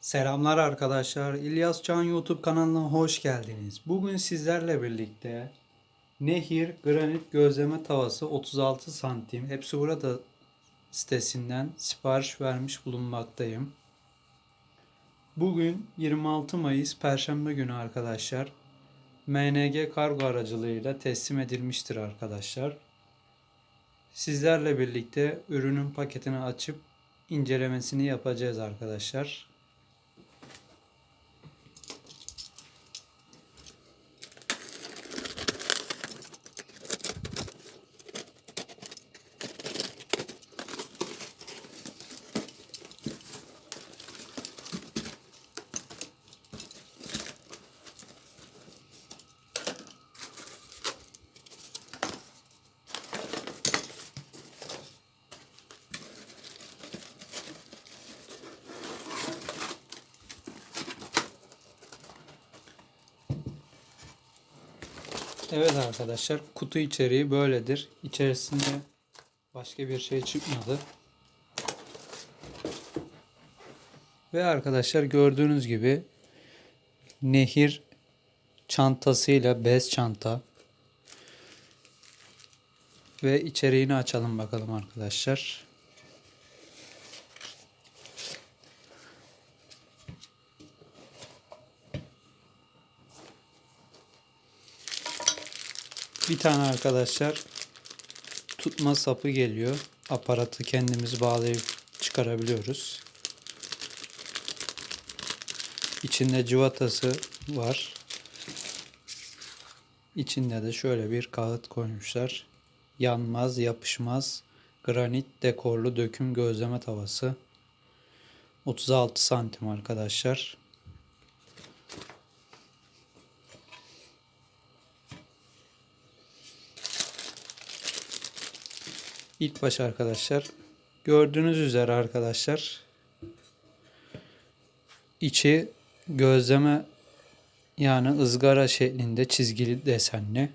Selamlar arkadaşlar. İlyas Can YouTube kanalına hoş geldiniz. Bugün sizlerle birlikte Nehir Granit Gözleme Tavası 36 santim. Hepsi burada sitesinden sipariş vermiş bulunmaktayım. Bugün 26 Mayıs Perşembe günü arkadaşlar. MNG kargo aracılığıyla teslim edilmiştir arkadaşlar. Sizlerle birlikte ürünün paketini açıp incelemesini yapacağız arkadaşlar. Evet arkadaşlar kutu içeriği böyledir. İçerisinde başka bir şey çıkmadı. Ve arkadaşlar gördüğünüz gibi nehir çantasıyla bez çanta ve içeriğini açalım bakalım arkadaşlar. Bir tane arkadaşlar tutma sapı geliyor. Aparatı kendimiz bağlayıp çıkarabiliyoruz. İçinde civatası var. İçinde de şöyle bir kağıt koymuşlar. Yanmaz, yapışmaz, granit dekorlu döküm gözleme tavası. 36 santim arkadaşlar. İlk baş arkadaşlar gördüğünüz üzere arkadaşlar içi gözleme yani ızgara şeklinde çizgili desenli.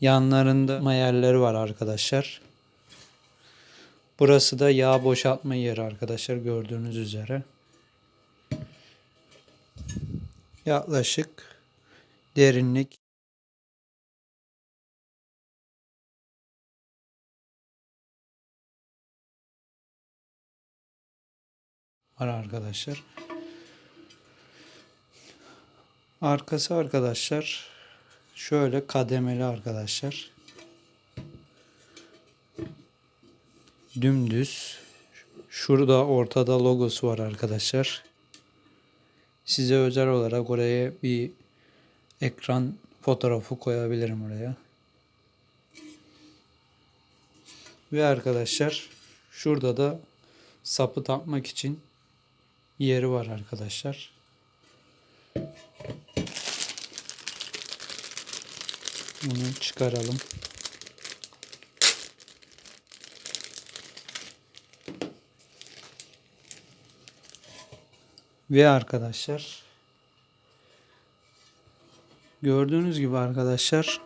Yanlarında mayerleri var arkadaşlar. Burası da yağ boşaltma yeri arkadaşlar gördüğünüz üzere. Yaklaşık derinlik var arkadaşlar. Arkası arkadaşlar şöyle kademeli arkadaşlar. Dümdüz. Şurada ortada logosu var arkadaşlar. Size özel olarak oraya bir ekran fotoğrafı koyabilirim oraya. Ve arkadaşlar şurada da sapı takmak için yeri var arkadaşlar. Bunu çıkaralım. Ve arkadaşlar gördüğünüz gibi arkadaşlar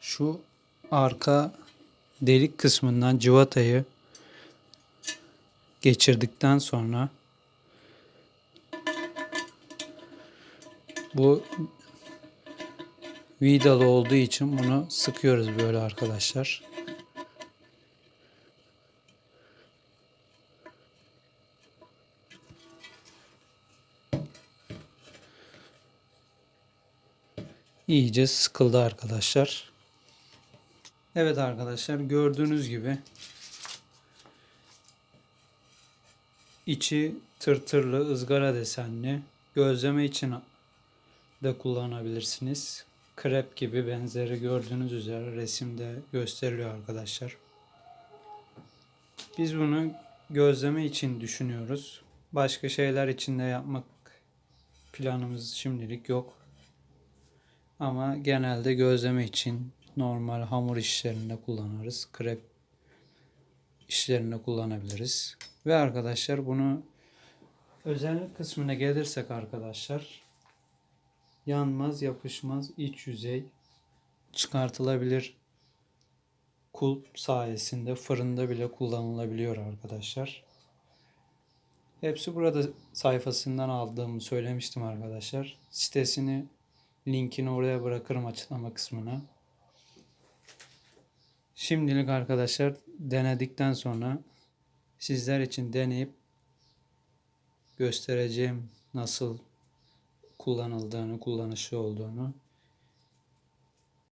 şu arka delik kısmından civatayı geçirdikten sonra bu vidalı olduğu için bunu sıkıyoruz böyle arkadaşlar. İyice sıkıldı arkadaşlar. Evet arkadaşlar gördüğünüz gibi içi tırtırlı ızgara desenli gözleme için de kullanabilirsiniz. Krep gibi benzeri gördüğünüz üzere resimde gösteriliyor arkadaşlar. Biz bunu gözleme için düşünüyoruz. Başka şeyler için de yapmak planımız şimdilik yok. Ama genelde gözleme için normal hamur işlerinde kullanırız. Krep işlerinde kullanabiliriz. Ve arkadaşlar bunu özellik kısmına gelirsek arkadaşlar yanmaz, yapışmaz, iç yüzey çıkartılabilir kulp sayesinde fırında bile kullanılabiliyor arkadaşlar. Hepsi burada sayfasından aldığımı söylemiştim arkadaşlar. Sitesini linkini oraya bırakırım açıklama kısmına. Şimdilik arkadaşlar denedikten sonra sizler için deneyip göstereceğim nasıl kullanıldığını, kullanışlı olduğunu.